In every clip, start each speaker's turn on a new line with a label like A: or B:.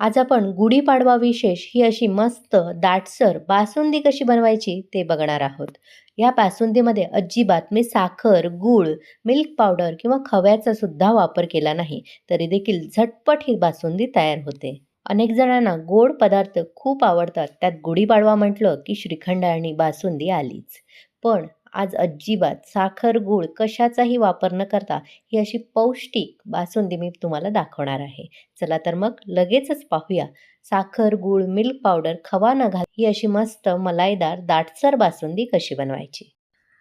A: आज आपण गुढीपाडवा विशेष ही अशी मस्त दाटसर बासुंदी कशी बनवायची ते बघणार आहोत. या बासुंदीमध्ये अजिबात मी साखर गूळ मिल्क पावडर किंवा खव्याचा सुद्धा वापर केला नाही तरी देखील झटपट ही बासुंदी तयार होते. अनेक जणांना गोड पदार्थ खूप आवडतात. त्यात गुढीपाडवा म्हटलं की श्रीखंड आणि बासुंदी आलीच. पण आज अजिबात साखर गूळ कशाचाही वापर न करता ही अशी पौष्टिक बासुंदी मी तुम्हाला दाखवणार आहे. चला तर मग लगेचच पाहूया. साखर गूळ मिल्क पावडर खवा न घाल ही अशी मस्त मलाईदार दाटसर बासुंदी कशी बनवायची?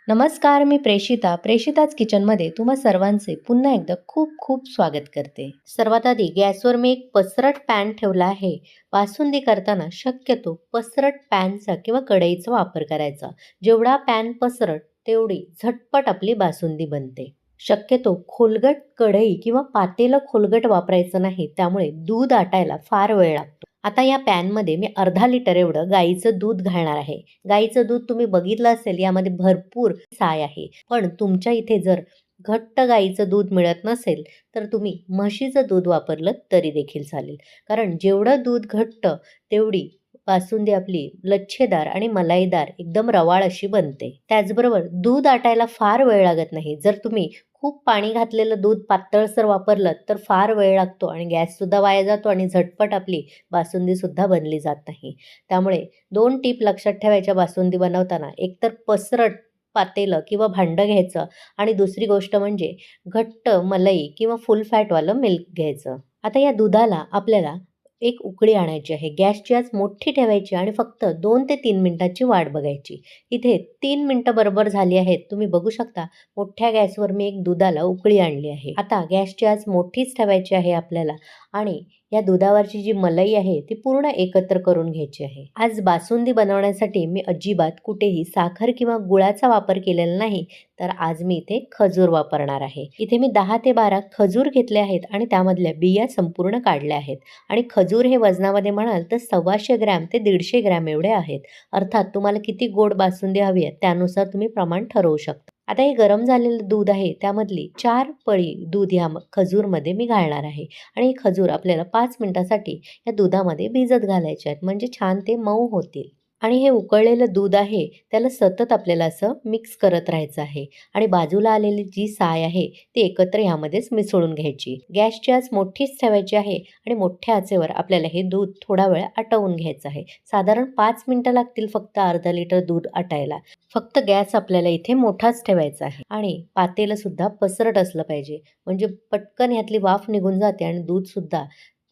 A: नमस्कार मी प्रेषिता प्रेषिताच किचनमध्ये तुम्हा सर्वांचे पुन्हा एकदा खूप खूप स्वागत करते. सर्वात आधी गॅसवर मी एक पसरट पॅन ठेवला आहे. बासुंदी करताना शक्यतो पसरट पॅनचा किंवा कढईचा वापर करायचा. जेवढा पॅन पसरट तेवढी झटपट आपली बासुंदी बनते. शक्यतो खोलगट कढई किंवा पातेलं खोलगट वापरायचं नाही त्यामुळे दूध आटायला फार वेळ लागतो. आता या पॅनमध्ये मी अर्धा लिटर एवढं गाईचं दूध घालणार आहे. गाईचं दूध तुम्ही बघितलं असेल यामध्ये भरपूर साय आहे. पण तुमच्या इथे जर घट्ट गाईचं दूध मिळत नसेल तर तुम्ही म्हशीचं दूध वापरलं तरी देखील चालेल. कारण जेवढं दूध घट्ट तेवढी बासुंदी आपली लच्छेदार आणि मलाईदार एकदम रवाळ अशी बनते. त्याचबरोबर दूध आटायला फार वेळ लागत नाही. जर तुम्ही खूप पाणी घातलेलं दूध पातळसर वापरलं तर फार वेळ लागतो आणि गॅससुद्धा वाया जातो आणि झटपट आपली बासुंदीसुद्धा बनली जात नाही. त्यामुळे दोन टीप लक्षात ठेवायच्या बासुंदी बनवताना. एकतर पसरट पातेलं किंवा भांडं घ्यायचं आणि दुसरी गोष्ट म्हणजे घट्ट मलई किंवा फुल फॅटवालं मिल्क घ्यायचं. आता या दुधाला आपल्याला एक उकळी आणायची आहे. गॅसची आज मोठी ठेवायची आणि फक्त दोन ते तीन मिनटाची वाट बघायची. इथे तीन मिनटं बरोबर झाली आहेत. तुम्ही बघू शकता मोठ्या गॅसवर मी एक दुधाला उकळी आणली आहे. आता गॅसची आज मोठीच ठेवायची आहे आपल्याला आणि या दुधावरची जी मलई आहे ती पूर्ण एकत्र करून घ्यायची आहे. आज बासुंदी बनवण्यासाठी मी अजिबात कुठेही साखर किंवा गुळाचा वापर केलेला नाही तर आज मी इथे खजूर वापरणार आहे. इथे मी दहा ते बारा खजूर घेतले आहेत आणि त्यामधल्या बिया संपूर्ण काढल्या आहेत. आणि खजूर हे वजनामध्ये म्हणाल तर सव्वाशे ग्रॅम ते दीडशे ग्रॅम एवढे आहेत. अर्थात तुम्हाला किती गोड बासुंदी हवी आहे त्यानुसार तुम्ही प्रमाण ठरवू शकता. आता हे गरम झालेलं दूध आहे त्यामधली चार पळी दूध या खजूरमध्ये मी घालणार आहे. आणि हे खजूर आपल्याला पाच मिनटासाठी या दुधामध्ये भिजत घालायचे आहेत. म्हणजे छान ते मऊ होतील. आणि हे उकळलेलं दूध आहे त्याला सतत आपल्याला असं मिक्स करत राहायचं आहे. आणि बाजूला आलेली जी साय आहे ती एकत्र ह्यामध्येच मिसळून घ्यायची. गॅसची आज मोठीच ठेवायची आहे आणि मोठ्या आचेवर आपल्याला हे दूध थोडा वेळ आटवून घ्यायचं आहे. साधारण पाच मिनटं लागतील फक्त अर्धा लिटर दूध आटायला. फक्त गॅस आपल्याला इथे मोठाच ठेवायचा आहे. आणि पातेलं सुद्धा पसरट असलं पाहिजे. म्हणजे पटकन ह्यातली वाफ निघून जाते आणि दूधसुद्धा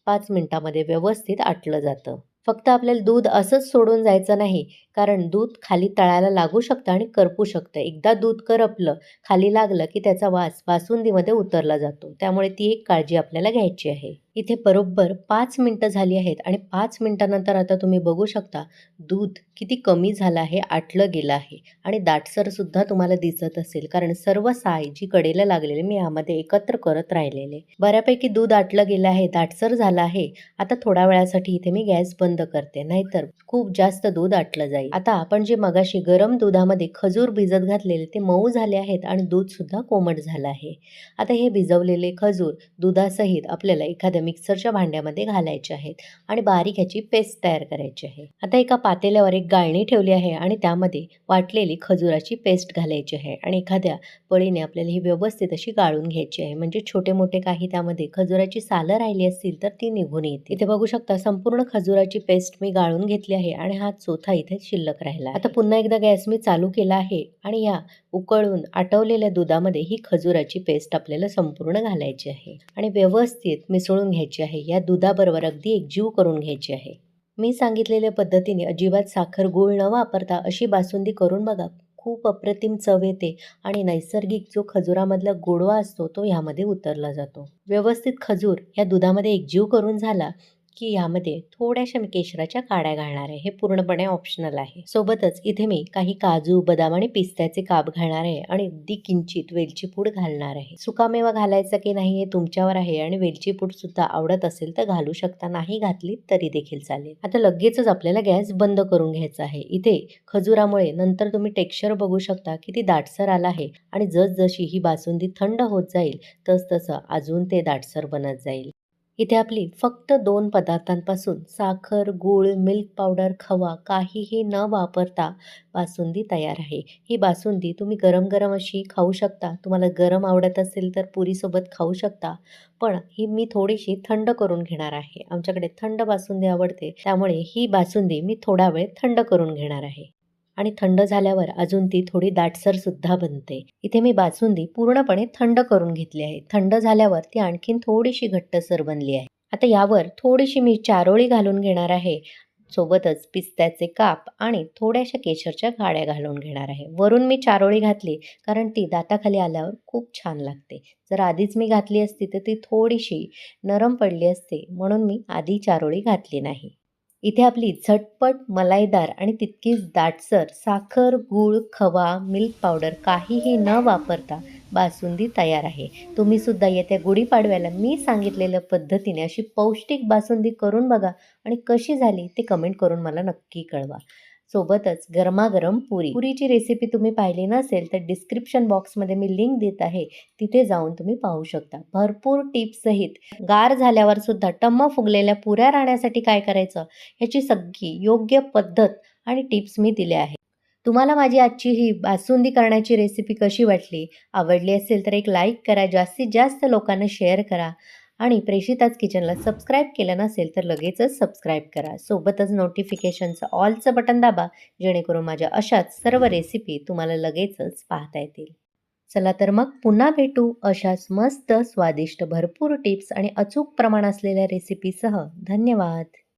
A: पाच मिनटामध्ये व्यवस्थित आटलं जातं. फक्त आपल्याला दूध असंच सोडून जायचं नाही कारण दूध खाली तळायला लागू शकतं आणि करपू शकतं. एकदा दूध करपलं खाली लागलं की त्याचा वास बासुंदीमध्ये उतरला जातो. त्यामुळे ती एक काळजी आपल्याला घ्यायची आहे. इथे बरोबर पाच मिनटं झाली आहेत आणि पाच मिनटानंतर आता तुम्ही बघू शकता दूध किती कमी झालं आहे आटलं गेलं आहे. आणि दाटसरसुद्धा तुम्हाला दिसत असेल कारण सर्व साय जी कडेला लागलेली मी यामध्ये एकत्र करत राहिलेले. बऱ्यापैकी दूध आटलं गेलं आहे दाटसर झालं आहे. आता थोड्या वेळासाठी इथे मी गॅस बंद करते नाहीतर खूप जास्त दूध आटलं जाईल. आता आपण जे मगाशी गरम दुधामध्ये खजूर भिजत घातलेले ते मऊ झाले आहेत आणि दूध सुद्धा कोमट झालं आहे. आता हे भिजवलेले खजूर दुधासहित आपल्याला एखाद्या मिक्सरच्या भांड्यामध्ये घालायचे आहेत आणि बारीक ह्याची पेस्ट तयार करायची आहे. आता एका पातेल्यावर एक गाळणी ठेवली आहे आणि त्यामध्ये वाटलेली खजुराची पेस्ट घालायची आहे आणि एखाद्या पळीने आपल्याला ही व्यवस्थित अशी गाळून घ्यायची आहे. म्हणजे छोटे मोठे काही त्यामध्ये खजुराची सालं राहिली असतील तर ती निघून येते इथे बघू शकता संपूर्ण खजुराची पेस्ट मी गाळून घेतली आहे आणि हा चोथा इथे शिल्लक राहिला आता पुन्हा एकदा गॅस मी चालू केला आहे आणि या उकळून आटवलेल्या दुधामध्ये ही खजुराची पेस्ट आपल्याला संपूर्ण घालायची आहे आणि व्यवस्थित मिसळून घ्यायची आहे. या दुधाबरोबर अगदी एकजीव करून घ्यायची आहे. मी सांगितलेल्या पद्धतीने अजिबात साखर गूळ न वापरता अशी बासुंदी करून बघा. खूप अप्रतिम चव येते आणि नैसर्गिक जो खजुरामधला गोडवा असतो तो ह्यामध्ये उतरला जातो. व्यवस्थित खजूर या दुधामध्ये एकजीव करून झाला की यामध्ये थोड्याशा मी केशराच्या काड्या घालणार आहे. हे पूर्णपणे ऑप्शनल आहे. सोबतच इथे मी काही काजू बदाम आणि पिस्त्याचे काप घालणार आहे आणि अगदी किंचित वेलची पूड घालणार आहे. सुकामेवा घालायचा की नाही हे तुमच्यावर आहे आणि वेलची पूड सुद्धा आवडत असेल तर घालू शकता. नाही घातली तरी देखील चालेल. आता लगेचच आपल्याला गॅस बंद करून घ्यायचा आहे. इथे खजुरामुळे नंतर तुम्ही टेक्स्चर बघू शकता किती दाटसर आला आहे आणि जसजशी ही बासुंदी थंड होत जाईल तस तसं अजून ते दाटसर बनत जाईल. इथे आपली फक्त दोन पदार्थांपासून साखर गूळ मिल्क पावडर खवा काहीही न वापरता बासुंदी तयार आहे. ही बासुंदी तुम्ही गरम गरम अशी खाऊ शकता. तुम्हाला गरम आवडत असेल तर पुरीसोबत खाऊ शकता. पण ही मी थोडीशी थंड करून घेणार आहे. आमच्याकडे थंड बासुंदी आवडते. त्यामुळे ही बासुंदी मी थोडा वेळ थंड करून घेणार आहे. आणि थंड झाल्यावर अजून ती थोडी दाटसर सुद्धा बनते. इथे मी बासुंदी पूर्णपणे थंड करून घेतली आहे. थंड झाल्यावर ती आणखीन थोडीशी घट्टसर बनली आहे. आता यावर थोडीशी मी चारोळी घालून घेणार आहे. सोबतच पिस्त्याचे काप आणि थोड्याशा केशरच्या गाड्या घालून घेणार आहे. वरून मी चारोळी घातली कारण ती दाताखाली आल्यावर खूप छान लागते. जर आधीच मी घातली असती तर ती थोडीशी नरम पडली असते म्हणून मी आधी चारोळी घातली नाही. इथे आपली झटपट मलाईदार आणि तितकीच दाटसर साखर गूळ खवा मिल्क पावडर काहीही न वापरता बासुंदी तयार आहे. तुम्ही सुद्धा येत्या गुढीपाडव्याला मी सांगितलेल्या पद्धतीने अशी पौष्टिक बासुंदी करून बघा आणि कशी झाली ते कमेंट करून मला नक्की कळवा. सोबतच गरमागरम पुरी. पुरीची रेसिपी तुम्ही पाहिली नसेल तर डिस्क्रिप्शन बॉक्समध्ये मी लिंक देत आहे. तिथे जाऊन तुम्ही पाहू शकता. भरपूर टिप्ससहित गार झाल्यावर सुद्धा टम्म फुगलेल्या पुऱ्या राहण्यासाठी काय करायचं? ह्याची सगळी योग्य पद्धत आणि टिप्स मी दिल्या आहेत. तुम्हाला माझी आजची ही बासुंदी करण्याची रेसिपी कशी वाटली? आवडली असेल तर एक लाईक करा. जास्तीत जास्त लोकांना शेअर करा. आणि प्रेषिताज किचनला सबस्क्राईब केलं नसेल तर लगेचच सबस्क्राईब करा. सोबतच नोटिफिकेशनचं ऑलचं बटन दाबा जेणेकरून माझ्या अशाच सर्व रेसिपी तुम्हाला लगेचच पाहता येतील. चला तर मग पुन्हा भेटू अशाच मस्त स्वादिष्ट भरपूर टिप्स आणि अचूक प्रमाण असलेल्या रेसिपीसह धन्यवाद!